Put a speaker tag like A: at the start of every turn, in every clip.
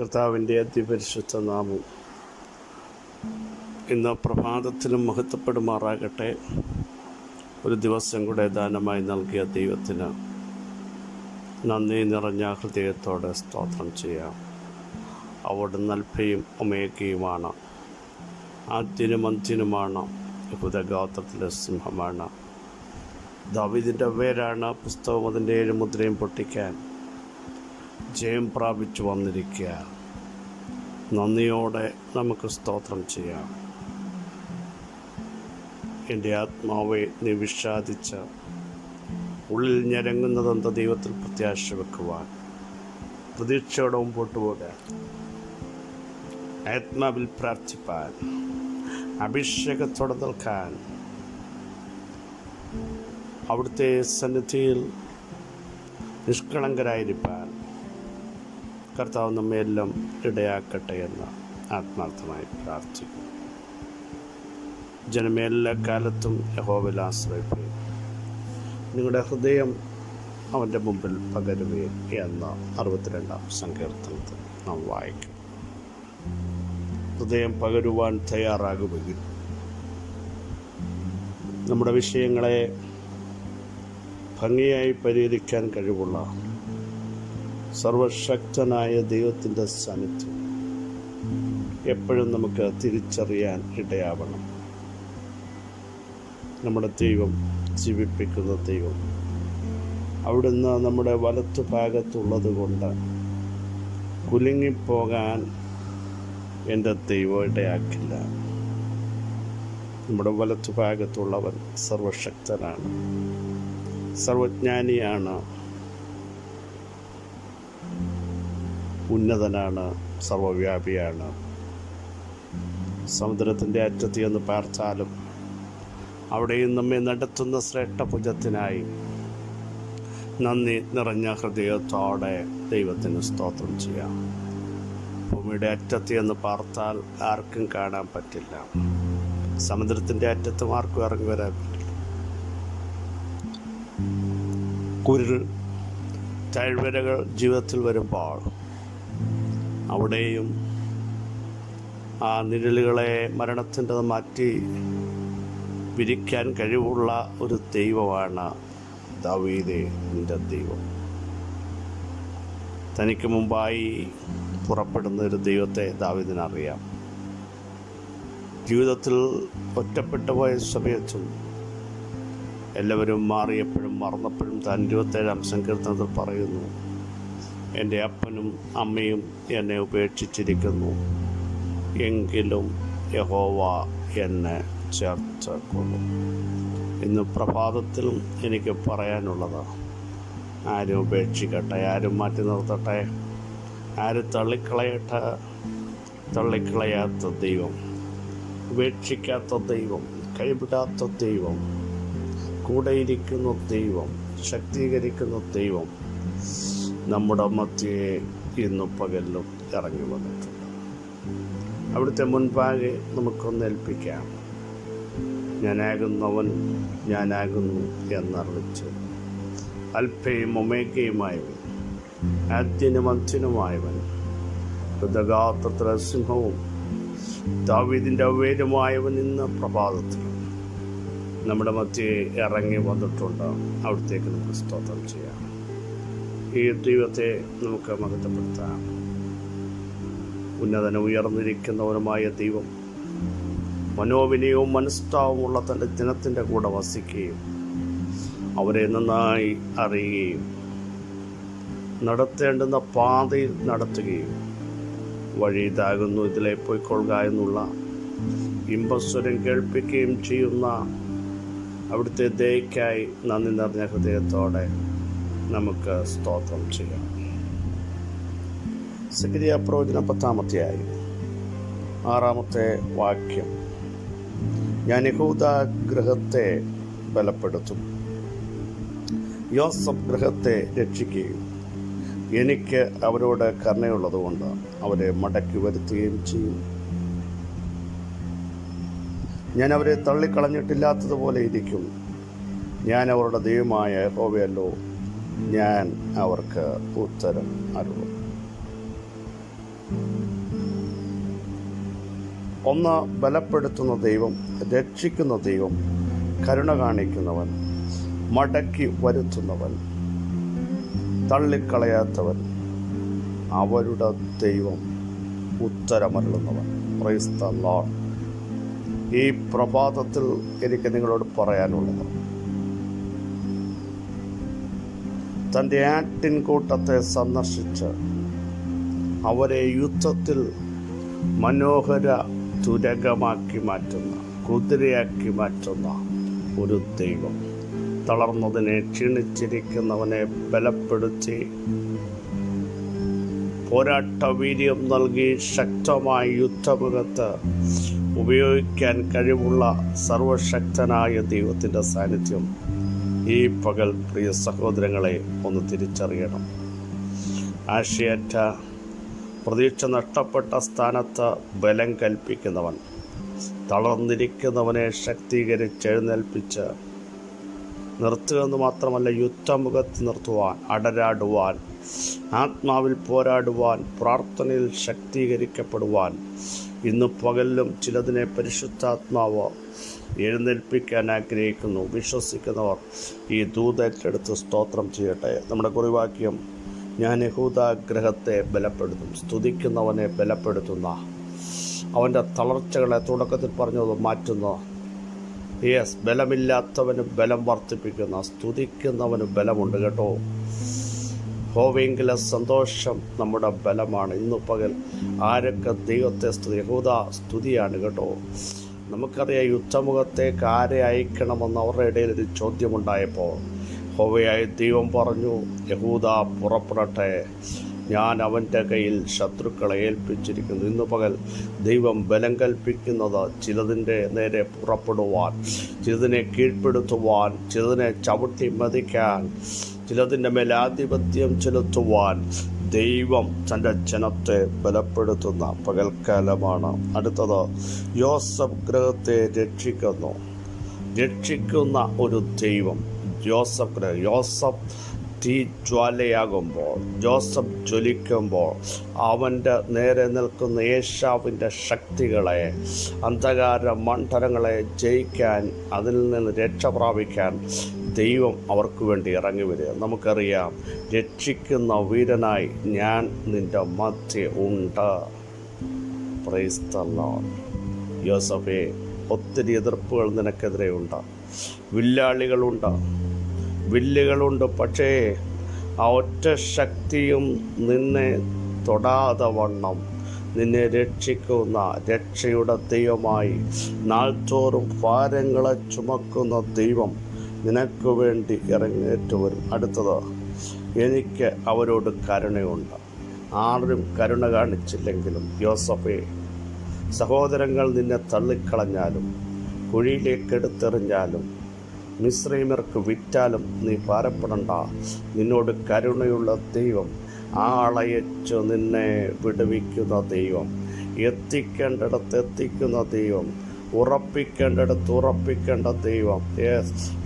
A: കർത്താവിന്റെ അതിപരിശുദ്ധ നാമം ഇന്ന് പ്രഭാതത്തിലും മഹത്വപ്പെടുമാറാകട്ടെ. ഒരു ദിവസം കൂടെ ദാനമായി നൽകിയ ദൈവത്തിന് നന്ദി നിറഞ്ഞ ഹൃദയത്തോടെ സ്തോത്രം ചെയ്യാം. അവിടെ നൽഭയും ഒമേക്കയുമാണ് ആദ്യനും അന്ത്യനുമാണ്. യഹൂദഗോത്രത്തിലെ സിംഹമാണ്. ദാവിദിന്റെ പേരാണ് പുസ്തകം അതിന്റെ ഏഴ് മുദ്രയും പൊട്ടിക്കാൻ. ജയം പ്രാപിച്ചു വന്നിരിക്കുക. നന്ദിയോടെ നമുക്ക് സ്തോത്രം ചെയ്യാം. എന്റെ ആത്മാവെ നീ വിഷാദിച്ച ഉള്ളിൽ ഞരങ്ങുന്നതെന്ത ദൈവത്തിൽ പ്രത്യാശ വെക്കുവാൻ? പ്രതീക്ഷയോടെ മുമ്പോട്ട് പോകാൻ. ആത്മാവിൽ പ്രാർത്ഥിപ്പാൻ. അഭിഷേകത്തോടെ നിൽക്കാൻ. അവിടുത്തെ സന്നിധിയിൽ നിഷ്കളങ്കരായിരിക്കാൻ കർത്താവ് നമ്മയെല്ലാം ഇടയാക്കട്ടെ എന്ന് ആത്മാർത്ഥമായി പ്രാർത്ഥിക്കുന്നു. ജനമേ എല്ലാ കാലത്തും ആശ്രയിക്കുകയും നിങ്ങളുടെ ഹൃദയം അവന്റെ മുമ്പിൽ പകരുകയും എന്ന അറുപത്തിരണ്ടാം സങ്കീർത്തനത്തിൽ നാം വായിക്കും. ഹൃദയം പകരുവാൻ തയ്യാറാകുമെങ്കിൽ നമ്മുടെ വിഷയങ്ങളെ ഭംഗിയായി പരിഹരിക്കാൻ കഴിവുള്ള സർവശക്തനായ ദൈവത്തിന്റെ സാന്നിധ്യം എപ്പോഴും നമുക്ക് തിരിച്ചറിയാൻ ഇടയാവണം. നമ്മുടെ ദൈവം ജീവിപ്പിക്കുന്ന ദൈവം അവിടുന്ന് നമ്മുടെ വലത്തു ഭാഗത്തുള്ളത് കൊണ്ട് കുലുങ്ങിപ്പോകാൻ എന്റെ ദൈവം ഇടയാക്കില്ല. നമ്മുടെ വലത്തു ഭാഗത്തുള്ളവൻ സർവശക്തനാണ് സർവജ്ഞാനിയാണ്. ഉന്നതനാണ് സർവവ്യാപിയാണ്. സമുദ്രത്തിന്റെ അറ്റത്ത് എന്ന് പാർത്താലും അവിടെയും നമ്മെ നടത്തുന്ന ശ്രേഷ്ഠഭുജത്തിനായി നന്ദി നിറഞ്ഞ ഹൃദയത്തോടെ ദൈവത്തിന് സ്തോത്രം ചെയ്യാം. ഭൂമിയുടെ അറ്റത്ത് എന്ന് പാർത്താൽ ആർക്കും കാണാൻ പറ്റില്ല. സമുദ്രത്തിന്റെ അറ്റത്തും ആർക്കും ഇറങ്ങി വരാൻ പറ്റില്ല. കുരുൾ താഴ്വരകൾ ജീവിതത്തിൽ വരുമ്പോൾ അവിടെയും ആ നിഴലുകളെ മരണത്തിന്റെ മാറ്റി വിരിക്കാൻ കഴിവുള്ള ഒരു ദൈവമാണ് ദവീദേ നിന്റെ ദൈവം. തനിക്ക് മുമ്പായി പുറപ്പെടുന്ന ഒരു ദൈവത്തെ ദാവീദിനറിയാം. ജീവിതത്തിൽ ഒറ്റപ്പെട്ടു പോയ സമയത്തും എല്ലാവരും മാറിയപ്പോഴും മറന്നപ്പോഴും താൻ ഇരുപത്തേഴാം സങ്കീർത്തനത്തിൽ പറയുന്നു എന്റെ അപ്പനും അമ്മയും എന്നെ ഉപേക്ഷിച്ചിരിക്കുന്നു. എങ്കിലും യഹോവ എന്നെ ചേർത്ത് കൊള്ളും ഇന്ന് പ്രഭാതത്തിലും എനിക്ക് പറയാനുള്ളത് ആരും ഉപേക്ഷിക്കട്ടെ ആരും മാറ്റി നിർത്തട്ടെ ആരും തള്ളിക്കളയട്ടെ തള്ളിക്കളയാത്ത ദൈവം ഉപേക്ഷിക്കാത്ത ദൈവം കൈവിടാത്ത ദൈവം കൂടെയിരിക്കുന്ന ദൈവം ശക്തീകരിക്കുന്ന ദൈവം നമ്മുടെ മധ്യയെ ഇന്ന് പകലും ഇറങ്ങി വന്നിട്ടുണ്ട്. അവിടുത്തെ മുൻപാകെ നമുക്കൊന്ന് ഏൽപ്പിക്കാം. ഞാനാകുന്നവൻ ഞാനാകുന്നു എന്നറിച്ച് അല്പയും ഒമേക്കയുമായവൻ ആദ്യനും അന്ത്യനുമായവൻ ഹൃദഗാത്രത്തിലെ സിംഹവും ദാവീദിന്റെ ഇന്ന് പ്രഭാതത്തിൽ നമ്മുടെ മധ്യേ ഇറങ്ങി വന്നിട്ടുണ്ട്. അവിടത്തേക്ക് നമുക്ക് സ്തോത്രം ചെയ്യാം. ഈ ദൈവത്തെ നമുക്ക് മഹത്വപ്പെടുത്താം ഉന്നതന ഉയർന്നിരിക്കുന്നവനുമായ ദൈവം മനോവിനയവും മനസ്താവുമുള്ള തന്റെ ജനത്തിന്റെ കൂടെ വസിക്കുകയും അവരെ നന്നായി അറിയുകയും നടത്തേണ്ടുന്ന പാതയിൽ നടത്തുകയും വഴി ഇതാകുന്നു. ഇതിലെ പോയിക്കൊള്ളുക എന്നുള്ള ഇമ്പസ്വരം കേൾപ്പിക്കുകയും ചെയ്യുന്ന അവിടുത്തെ ദയക്കായി നന്ദി നിറഞ്ഞ ഹൃദയത്തോടെ നമുക്ക് സ്തോത്രം ചെയ്യാം. സക്രിയ പ്രവചന പത്താമത്തെയായി ആറാമത്തെ വാക്യം. ഞാൻ യഹൂദ ഗ്രഹത്തെ ബലപ്പെടുത്തും. യോസഫ് ഗ്രഹത്തെ രക്ഷിക്കുകയും എനിക്ക് അവരോട് കരുണയുള്ളതുകൊണ്ട് അവരെ മടക്കി വരുത്തുകയും ചെയ്യും. ഞാൻ അവരെ തള്ളിക്കളഞ്ഞിട്ടില്ലാത്തതുപോലെ ഇരിക്കും. ഞാൻ അവരുടെ ദൈവമായ ഹോവയല്ലോ ഞാൻ അവർക്ക് ഉത്തരം അരുളും. ഒന്ന് ബലപ്പെടുത്തുന്ന ദൈവം രക്ഷിക്കുന്ന ദൈവം കരുണ കാണിക്കുന്നവൻ മടക്കി വരുത്തുന്നവൻ തള്ളിക്കളയാത്തവൻ അവരുടെ ദൈവം ഉത്തരമരുളുന്നവൻ. പ്രൈസ് ദ ലോർഡ് ഈ പ്രഭാതത്തിൽ എനിക്ക് നിങ്ങളോട് പറയാനുള്ളത് തന്റെ ആട്ടിൻകൂട്ടത്തെ സന്ദർശിച്ച് അവരെ യുദ്ധത്തിൽ മനോഹര തുരകമാക്കി മാറ്റുന്ന കുതിരയാക്കി മാറ്റുന്ന ഒരു ദൈവം. തളർന്നതിനെ ക്ഷീണിച്ചിരിക്കുന്നവനെ ബലപ്പെടുത്തി പോരാട്ട വീര്യം നൽകി ശക്തമായി യുദ്ധമുഖത്ത് ഉപയോഗിക്കാൻ കഴിവുള്ള സർവശക്തനായ ദൈവത്തിന്റെ സാന്നിധ്യം ഈ പകൽ പ്രിയ സഹോദരങ്ങളെ ഒന്ന് തിരിച്ചറിയണം. ആശയറ്റ പ്രതീക്ഷ നഷ്ടപ്പെട്ട സ്ഥാനത്ത് ബലം കൽപ്പിക്കുന്നവൻ തളർന്നിരിക്കുന്നവനെ ശക്തീകരിച്ചെഴുന്നേൽപ്പിച്ച് നിർത്തുക എന്ന് മാത്രമല്ല യുദ്ധമുഖത്ത് നിർത്തുവാൻ അടരാടുവാൻ ആത്മാവിൽ പോരാടുവാൻ പ്രാർത്ഥനയിൽ ശക്തീകരിക്കപ്പെടുവാൻ ഇന്ന് പകലിലും ചിലതിനെ പരിശുദ്ധാത്മാവ് എഴുന്നേൽപ്പിക്കാൻ ആഗ്രഹിക്കുന്നു. വിശ്വസിക്കുന്നവർ ഈ ദൂതേറ്റെടുത്ത് സ്തോത്രം ചെയ്യട്ടെ. നമ്മുടെ കുറിവാക്യം ഞാൻ യഹൂദാഗ്രഹത്തെ ബലപ്പെടുത്തും സ്തുതിക്കുന്നവനെ ബലപ്പെടുത്തുന്ന അവന്റെ തളർച്ചകളെ തുടക്കത്തിൽ പറഞ്ഞത് മാറ്റുന്ന യെസ് ബലമില്ലാത്തവന് ബലം വർദ്ധിപ്പിക്കുന്ന സ്തുതിക്കുന്നവന് ബലമുണ്ട് കേട്ടോ. ഹോവെങ്കിലെ സന്തോഷം നമ്മുടെ ബലമാണ്. ഇന്ന് പകൽ ആരൊക്കെ ദൈവത്തെ സ്തുതി യഹൂദ സ്തുതിയാണ് കേട്ടോ. നമുക്കറിയാം യുദ്ധമുഖത്തേക്ക് ആരെ അയക്കണമെന്ന് അവരുടെ ഇടയിൽ ഒരു ചോദ്യമുണ്ടായപ്പോൾ ഹോവയായ ദൈവം പറഞ്ഞു യഹൂദ പുറപ്പെടട്ടെ. ഞാൻ അവന്റെ കയ്യിൽ ശത്രുക്കളെ ഏൽപ്പിച്ചിരിക്കുന്നു. ഇന്ന് പകൽ ദൈവം ബലം കൽപ്പിക്കുന്നത് ചിലതിന്റെ നേരെ പുറപ്പെടുവാൻ ചിലതിനെ കീഴ്പ്പെടുത്തുവാൻ ചിലതിനെ ചവിട്ടി മതിക്കാൻ ചിലതിന്റെ മേൽ ആധിപത്യം ചെലുത്തുവാൻ ദൈവം തന്റെ ജനത്തെ ബലപ്പെടുത്തുന്ന പകൽക്കാലമാണ് അടുത്തത്. യോസഫ് ഗ്രഹത്തെ രക്ഷിക്കുന്നു. രക്ഷിക്കുന്ന ഒരു ദൈവം. ജോസഫ് ഗ്രഹം യോസഫ് തീ ജ്വാലയാകുമ്പോൾ ജോസഫ് ജ്വലിക്കുമ്പോൾ അവന്റെ നേരെ നിൽക്കുന്ന യേശാവിന്റെ ശക്തികളെ അന്ധകാര മണ്ഡലങ്ങളെ ജയിക്കാൻ അതിൽ നിന്ന് രക്ഷ പ്രാപിക്കാൻ ദൈവം അവർക്ക് വേണ്ടി ഇറങ്ങി വരിക. നമുക്കറിയാം രക്ഷിക്കുന്ന വീരനായി ഞാൻ നിന്റെ മധ്യ ഉണ്ട്. പ്രൈസ് ദ ലോർഡ് യോസഫേ ഒത്തിരി എതിർപ്പുകൾ നിനക്കെതിരെ ഉണ്ട്. വില്ലാളികളുണ്ട്. വില്ലുകളുണ്ട്. പക്ഷേ ആ ഒറ്റ ശക്തിയും നിന്നെ തൊടാതെ വണ്ണം. നിന്നെ രക്ഷിക്കുന്ന രക്ഷയുടെ ദൈവമായി നാൾതോറും ഭാരങ്ങളെ ചുമക്കുന്ന ദൈവം നിനക്ക് വേണ്ടി ഇറങ്ങേറ്റവരും അടുത്തതോ? എനിക്ക് അവരോട് കരുണയുണ്ട്. ആരും കരുണ കാണിച്ചില്ലെങ്കിലും യോസഫേ സഹോദരങ്ങൾ നിന്നെ തള്ളിക്കളഞ്ഞാലും കുഴിയിലേക്ക് എടുത്തെറിഞ്ഞാലും മിശ്രീമർക്ക് വിറ്റാലും നീ പാരപ്പെടണ്ട നിന്നോട് കരുണയുള്ള ദൈവം ആളയച്ചു നിന്നെ വിടുവിക്കുന്ന ദൈവം എത്തിക്കേണ്ടിടത്ത് എത്തിക്കുന്ന ദൈവം ഉറപ്പിക്കേണ്ടിടത്ത് ഉറപ്പിക്കേണ്ട ദൈവം.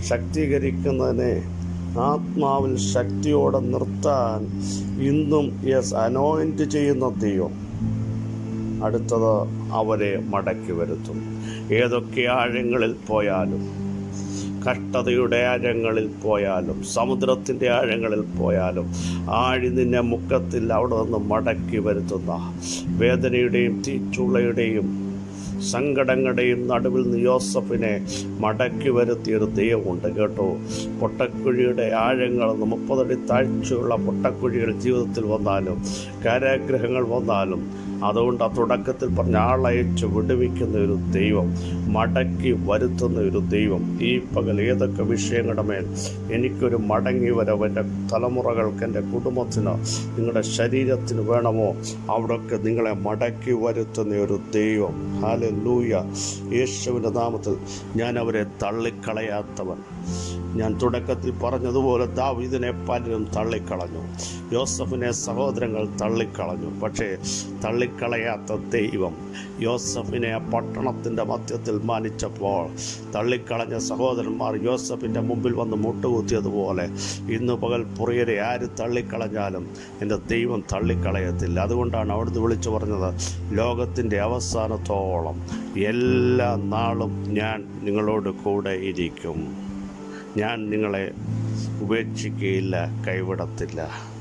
A: ശക്തീകരിക്കുന്നതിനെ ആത്മാവിൽ ശക്തിയോടെ നിർത്താൻ ഇന്നും യെസ് അനോയിന്റ് ചെയ്യുന്ന ദൈവം അടുത്തത് അവരെ മടക്കി വരുത്തും. ഏതൊക്കെ ആഴങ്ങളിൽ പോയാലും കഷ്ടതയുടെ ആഴങ്ങളിൽ പോയാലും സമുദ്രത്തിന്റെ ആഴങ്ങളിൽ പോയാലും ആഴി നിന്നെ മുക്കത്തിൽ അവിടെ നിന്ന് മടക്കി വരുത്തുന്ന വേദനയുടെയും തീച്ചുള്ളയുടെയും സങ്കടങ്ങളുടെയും നടുവിൽ നിന്ന് യോസഫിനെ മടക്കി വരുത്തിയൊരു ദൈവമുണ്ട് കേട്ടോ. പൊട്ടക്കുഴിയുടെ ആഴങ്ങൾ മുപ്പതടി താഴ്ചയുള്ള പൊട്ടക്കുഴികൾ ജീവിതത്തിൽ വന്നാലും കാരാഗ്രഹങ്ങൾ വന്നാലും അതുകൊണ്ട് ആ തുടക്കത്തിൽ പറഞ്ഞ ആളയച്ച് വിടുവിക്കുന്ന ഒരു ദൈവം മടക്കി വരുത്തുന്ന ഒരു ദൈവം ഈ പകൽ ഏതൊക്കെ വിഷയങ്ങളുടെ മേൽ എനിക്കൊരു മടങ്ങി വരവ് എന്റെ തലമുറകൾക്ക് എന്റെ കുടുംബത്തിന് നിങ്ങളുടെ ശരീരത്തിന് വേണമോ അവിടെയൊക്കെ നിങ്ങളെ മടക്കി വരുത്തുന്ന ഒരു ദൈവം. ഹാല ലൂയ യേശുവിന്റെ നാമത്തിൽ ഞാൻ അവരെ തള്ളിക്കളയാത്തവൻ. ഞാൻ തുടക്കത്തിൽ പറഞ്ഞതുപോലെ ദാവീദിനെ പലരും തള്ളിക്കളഞ്ഞു. യോസഫിനെ സഹോദരങ്ങൾ തള്ളിക്കളഞ്ഞു. പക്ഷേ തള്ളിക്കളയാത്ത ദൈവം യോസഫിനെ പട്ടണത്തിന്റെ മധ്യത്തിൽ മാനിച്ചപ്പോൾ തള്ളിക്കളഞ്ഞ സഹോദരന്മാർ യോസഫിന്റെ മുമ്പിൽ വന്ന് മുട്ടുകുത്തിയതുപോലെ ഇന്ന് പകൽ പുറിയരെ ആര് തള്ളിക്കളഞ്ഞാലും എന്റെ ദൈവം തള്ളിക്കളയത്തില്ല. അതുകൊണ്ടാണ് അവിടുന്ന് വിളിച്ചു പറഞ്ഞത് ലോകത്തിന്റെ അവസാനത്തോളം എല്ലാ നാളും ഞാൻ നിങ്ങളോട് കൂടെ ഇരിക്കും. ഞാൻ നിങ്ങളെ ഉപേക്ഷിക്കുകയില്ല കൈവിടത്തില്ല.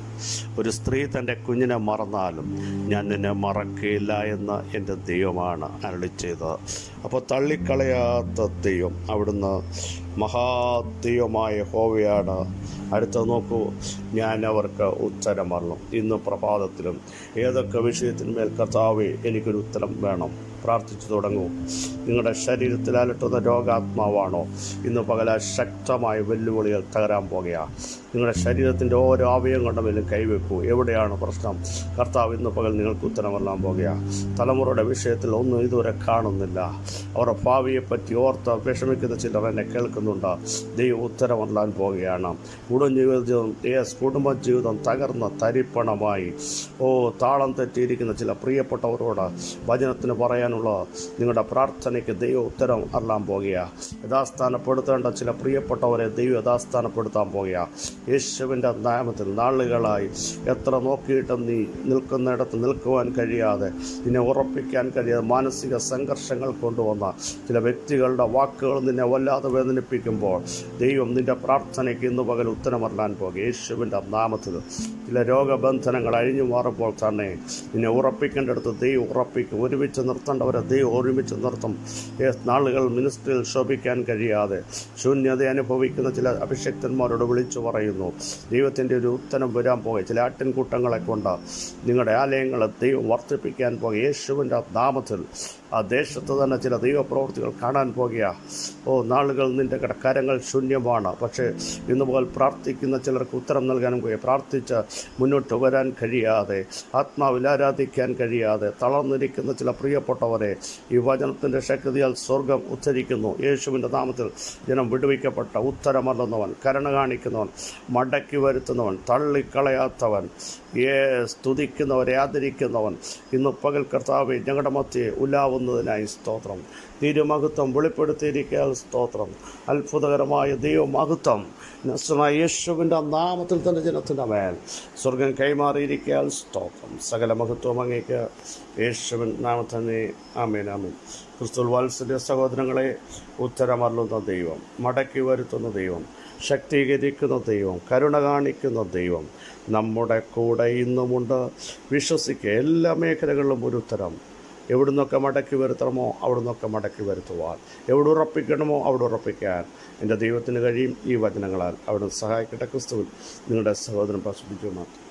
A: ഒരു സ്ത്രീ തന്റെ കുഞ്ഞിനെ മറന്നാലും ഞാൻ നിന്നെ മറക്കുകയില്ല എന്ന് എന്റെ ദൈവമാണ് അരളി ചെയ്തത്. അപ്പോൾ തള്ളിക്കളയാത്ത ദൈവം അവിടുന്ന് മഹാദൈവമായ ഹോവയാണ് അടുത്ത നോക്കൂ ഞാൻ അവർക്ക് ഉത്തരം പറഞ്ഞു. ഇന്ന് പ്രഭാതത്തിലും ഏതൊക്കെ വിഷയത്തിന്മേൽ കർത്താവ് എനിക്കൊരു ഉത്തരം വേണം. പ്രാർത്ഥിച്ചു തുടങ്ങൂ. നിങ്ങളുടെ ശരീരത്തിൽ അലട്ടുന്ന രോഗാത്മാവാണോ? ഇന്ന് പകല ശക്തമായ വെല്ലുവിളികൾ തകരാൻ പോകുകയാണ്. നിങ്ങളുടെ ശരീരത്തിന്റെ ഓരോ അവയവം മേലും കൈവെക്കൂ. എവിടെയാണ് പ്രശ്നം? കർത്താവ് ഇന്ന് പകൽ നിങ്ങൾക്ക് ഉത്തരമെല്ലാം പോകുകയാണ് തലമുറയുടെ വിഷയത്തിൽ ഒന്നും ഇതുവരെ കാണുന്നില്ല. അവരുടെ ഭാവിയെപ്പറ്റി ഓർത്ത് വിഷമിക്കുന്ന ചിലർ എന്നെ കേൾക്കുന്നുണ്ട്. ദൈവം ഉത്തരമല്ലാൻ പോവുകയാണ് കുടുംബ ജീവിതം യേസ് കുടുംബ ജീവിതം തകർന്ന തരിപ്പണമായി. ഓ താളം തെറ്റിയിരിക്കുന്ന ചില പ്രിയപ്പെട്ടവരോട് വചനത്തിന് പറയാനുള്ള നിങ്ങളുടെ പ്രാർത്ഥനയ്ക്ക് ദൈവം ഉത്തരം അറിയാൻ പോകുകയാണ് യഥാസ്ഥാനപ്പെടുത്തേണ്ട ചില പ്രിയപ്പെട്ടവരെ ദൈവം യഥാസ്ഥാനപ്പെടുത്താൻ പോകുകയാണ് യേശുവിന്റെ നാമത്തിൽ നാളുകളായി. എത്ര നോക്കിയിട്ടും നീ നിൽക്കുന്നിടത്ത് നിൽക്കുവാൻ കഴിയാതെ നിന്നെ ഉറപ്പിക്കാൻ കഴിയാതെ മാനസിക സംഘർഷങ്ങൾ കൊണ്ടുവന്ന ചില വ്യക്തികളുടെ വാക്കുകൾ നിന്നെ വല്ലാതെ വേദനിപ്പിക്കുമ്പോൾ ദൈവം നിന്റെ പ്രാർത്ഥനയ്ക്ക് ഇന്ന് പകൽ ഉത്തരമറിയാൻ പോകും. യേശുവിന്റെ നാമത്തിൽ ചില രോഗബന്ധനങ്ങൾ അഴിഞ്ഞു മാറുമ്പോൾ തന്നെ നിന്നെ ഉറപ്പിക്കേണ്ടടുത്ത് ദൈവം ഉറപ്പിക്കും. ഒരുമിച്ച് നിർത്തേണ്ടവരെ ദൈവം ഒരുമിച്ച് നിർത്തും. നാളുകൾ മിനിസ്ട്രിയിൽ ശോഭിക്കാൻ കഴിയാതെ ശൂന്യത അനുഭവിക്കുന്ന ചില അഭിഷക്തന്മാരോട് വിളിച്ചു പറയുന്നു ദൈവത്തിന്റെ ഒരു ഉത്തരം വരാൻ പോകുക ചില ആട്ടിൻകൂട്ടങ്ങളെ കൊണ്ട് നിങ്ങളുടെ ആലയങ്ങളെ ദൈവം വർദ്ധിപ്പിക്കാൻ പോകുക യേശുവിന്റെ നാമത്തിൽ ആ ദേശത്ത് തന്നെ ചില ദൈവപ്രവൃത്തികൾ കാണാൻ പോകുക. ഓ നാളുകൾ നിന്റെ കരങ്ങൾ ശൂന്യമാണ്. പക്ഷേ ഇന്ന് മുതൽ പ്രാർത്ഥിക്കുന്ന ചിലർക്ക് ഉത്തരം നൽകാനും കഴിയും. പ്രാർത്ഥിച്ച് മുന്നോട്ട് വരാൻ കഴിയാതെ ആത്മാവിൽ ആരാധിക്കാൻ കഴിയാതെ തളർന്നിരിക്കുന്ന ചില പ്രിയപ്പെട്ടവരെ ഈ വചനത്തിന്റെ ശക്തിയാൽ സ്വർഗം ഉച്ചരിക്കുന്നു. യേശുവിന്റെ നാമത്തിൽ ജനം വിടുവിക്കപ്പെട്ട ഉത്തരമല്ലെന്നവൻ കരുണ കാണിക്കുന്നവൻ മടക്കി വരുത്തുന്നവൻ തള്ളിക്കളയാത്തവൻ ഏ സ്തുതിക്കുന്നവരെ ആദരിക്കുന്നവൻ. ഇന്ന് പകൽ കർത്താവ് ഞങ്ങളുടെ മധ്യേ ഉലാവുന്നതിനായി സ്തോത്രം. തിരുമഹത്വം വെളിപ്പെടുത്തിയിരിക്കാൻ സ്തോത്രം. അത്ഭുതകരമായ ദൈവമഹത്വം. നസ്രനായ യേശുവിന്റെ നാമത്തിൽ തന്നെ ജനത്തിന്റെ മേൽ സ്വർഗം കൈമാറിയിരിക്കാൻ സ്തോത്രം. സകല മഹത്വം അങ്ങേക്ക് യേശുവിൻ നാമത്തന്നെ ആമേൻ ക്രിസ്തു വാത്സല്യ സഹോദരങ്ങളെ ഉത്തരമല്ലുന്ന ദൈവം മടക്കി വരുത്തുന്ന ദൈവം ശക്തീകരിക്കുന്ന ദൈവം കരുണ കാണിക്കുന്ന ദൈവം നമ്മുടെ കൂടെ ഇന്നുമുണ്ട്. വിശ്വസിക്കുക എല്ലാ മേഖലകളിലും ഒരു ഉത്തരം. എവിടുന്നൊക്കെ മടക്കി വരുത്തണമോ അവിടുന്നൊക്കെ മടക്കി വരുത്തുവാൻ. എവിടെ ഉറപ്പിക്കണമോ അവിടെ ഉറപ്പിക്കാൻ. എന്റെ ദൈവത്തിന് കഴിയും ഈ വചനങ്ങളാൽ. അവിടെ സഹായിക്കട്ടെ ക്രിസ്തുവിൽ. നിങ്ങളുടെ സഹോദരൻ പ്രസിദ്ധിച്ചു മാത്രം